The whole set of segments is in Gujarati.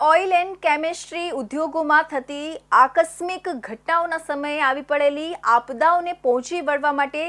ઓઇલ એન્ડ કેમિસ્ટ્રી ઉદ્યોગોમાં થતી આકસ્મિક ઘટનાઓના સમયે આવી પડેલી આપદાઓને પહોંચી વળવા માટે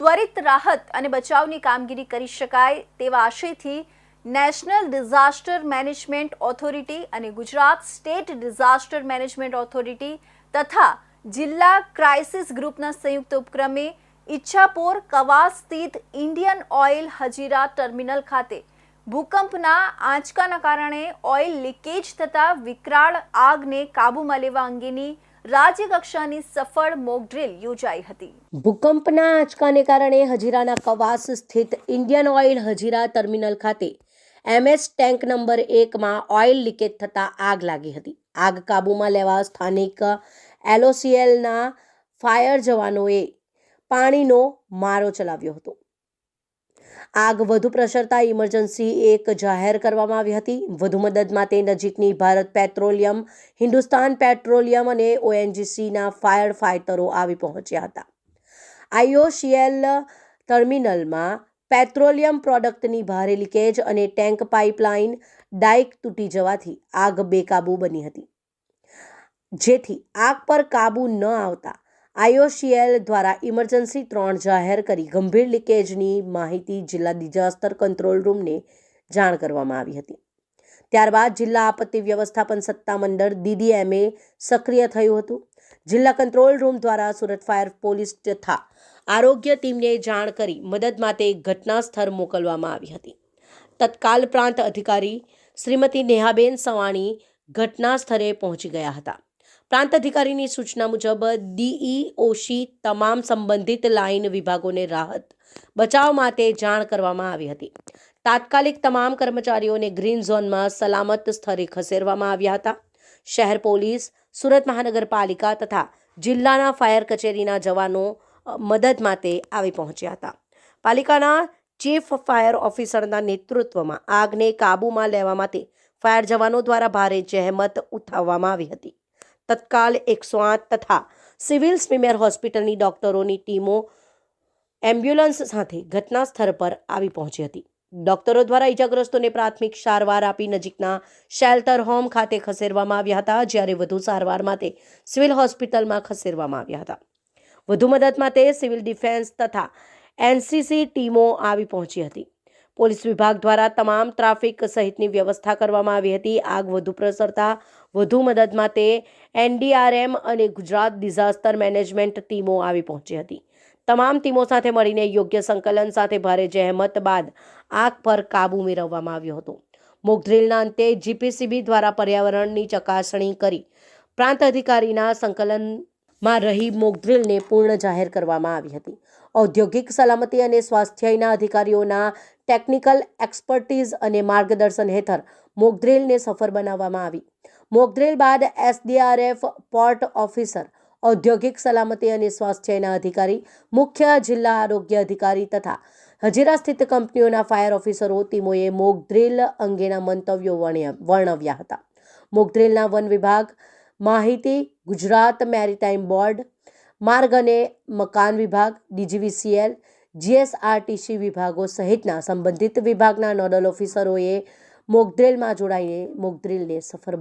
ત્વરિત રાહત અને બચાવની કામગીરી કરી શકાય તેવા આશયથી નેશનલ ડિઝાસ્ટર મેનેજમેન્ટ ઓથોરિટી અને Gujarat state disaster management authority તથા જિલ્લા ક્રાઇસિસ ગ્રુપના સંયુક્ત ઉપક્રમે ઈચ્છાપોર કવાસ સ્થિત ઇન્ડિયન ઓઇલ હજીરા ટર્મિનલ ખાતે ભૂકંપના આંચકાના કારણે ઓઇલ લીકેજ થતા વિકરાળ આગને કાબૂમાં લેવા અંગેની રાજ્યકક્ષાની સફળ મોક ડ્રીલ યોજાઈ હતી. ભૂકંપના આંચકાને કારણે હજીરાના કવાસ સ્થિત ઇન્ડિયન ઓઇલ હજીરા ટર્મિનલ ખાતે એમએસ ટેન્ક નંબર એકમાં ઓઇલ લીકેજ થતાં આગ લાગી હતી. આગ કાબૂમાં લેવા સ્થાનિક એલઓસીએલના ફાયર જવાનોએ પાણીનો મારો ચલાવ્યો હતો. આગ વધુ પ્રસરતા ઇમરજન્સી એક જાહેર કરવામાં આવી હતી. વધુ મદદ માટે નજીકની ભારત પેટ્રોલિયમ, હિન્દુસ્તાન પેટ્રોલિયમ અને ઓએનજીસીના ફાયર ફાઇટરો આવી પહોંચ્યા હતા. આઈઓસીએલ ટર્મિનલમાં પેટ્રોલિયમ પ્રોડક્ટની ભારે લીકેજ અને ટેન્ક પાઇપલાઇન ડાઇક તૂટી જવાથી આગ બેકાબૂ બની હતી. જેથી આગ પર કાબૂ ન આવતા આઈઓસીએલ દ્વારા ઇમરજન્સી ત્રણ જાહેર કરી. ગંભીર લીકેજની માહિતી જિલ્લા ડિઝાસ્ટર કંટ્રોલ રૂમને જાણ કરવામાં આવી હતી. ત્યારબાદ જિલ્લા આપત્તિ વ્યવસ્થાપન સત્તામંડળ ડીડીએમએ સક્રિય થયું હતું. જિલ્લા કંટ્રોલ રૂમ દ્વારા સુરત ફાયર પોલીસ તથા આરોગ્ય ટીમને જાણ કરી મદદ માટે ઘટના સ્થળ મોકલવામાં આવી હતી. તત્કાલ પ્રાંત અધિકારી શ્રીમતી નેહાબેન સવાણી ઘટના સ્થળે પહોંચી ગયા હતા. પ્રાંત અધિકારીની સૂચના મુજબ ડીઈઓશી તમામ સંબંધિત લાઇન વિભાગોને રાહત બચાવ માટે જાણ કરવામાં આવી હતી. તાત્કાલિક તમામ કર્મચારીઓને ગ્રીન ઝોનમાં સલામત સ્થળે ખસેડવામાં આવ્યા હતા. શહેર પોલીસ, સુરત મહાનગરપાલિકા તથા જિલ્લાના ફાયર કચેરીના જવાનો મદદ માટે આવી પહોંચ્યા હતા. પાલિકાના ચીફ ફાયર ઓફિસરના નેતૃત્વમાં આગને કાબૂમાં લેવા માટે ફાયર જવાનો દ્વારા ભારે જહેમત ઉઠાવવામાં આવી હતી. તત્કાલ એકસો આઠ તથા સિવિલ સ્મીમેર હોસ્પિટલની ડોક્ટરોની ટીમો એમ્બ્યુલન્સ સાથે ઘટના સ્થળ પર આવી પહોંચી હતી. ડોક્ટરો દ્વારા ઇજાગ્રસ્તોને પ્રાથમિક સારવાર આપી નજીકના શેલ્ટર હોમ ખાતે ખસેડવામાં આવ્યા હતા, જ્યારે વધુ સારવાર માટે સિવિલ હોસ્પિટલમાં ખસેડવામાં આવ્યા હતા. વધુ મદદ માટે સિવિલ ડિફેન્સ તથા એનસીસી ટીમો આવી પહોંચી હતી. પોલીસ વિભાગ દ્વારા તમામ ટ્રાફિક સહિતની વ્યવસ્થા કરવામાં આવી હતી. આગ વધુ પ્રસરતા, વધુ મદદ માટે એનડીઆરએમ અને ગુજરાત ડિઝાસ્ટર મેનેજમેન્ટ ટીમો આવી પહોંચી હતી. તમામ ટીમો સાથે મળીને યોગ્ય સંકલન સાથે ભારે જહેમત બાદ આગ પર કાબૂ મેળવવામાં આવ્યો હતો. મોકડ્રીલના અંતે જીપીસીબી દ્વારા પર્યાવરણની ચકાસણી કરી પ્રાંત અધિકારીના સંકલનમાં રહી મોકડ્રીલને પૂર્ણ જાહેર કરવામાં આવી હતી. ઔદ્યોગિક સલામતી અને સ્વાસ્થ્યના અધિકારીઓના ટેકનિકલ એક્સપર્ટીઝ અને માર્ગદર્શન હેઠળ મોકડ્રીલને સફળ બનાવવામાં આવી. મોકડ્રીલ બાદ એસડીઆરએફ પોર્ટ ઓફિસર, ઔદ્યોગિક સલામતી અને સ્વાસ્થ્યના અધિકારી, મુખ્ય જિલ્લા આરોગ્ય અધિકારી તથા હજીરા સ્થિત કંપનીઓના ફાયર ઓફિસરો ટીમોએ મોક ડ્રીલ અંગેના મંતવ્યો વર્ણવ્યા હતા. મોક ડ્રીલના વન વિભાગ માહિતી ગુજરાત મેરીટાઈમ બોર્ડ, માર્ગ અને મકાન વિભાગ, ડીજીવીસીએલ, જીએસઆરટીસી વિભાગો સહિતના સંબંધિત વિભાગના નોડલ ઓફિસરોએ મોકડ્રિલમાં જોડાઈને મોકડ્રિલને સફળ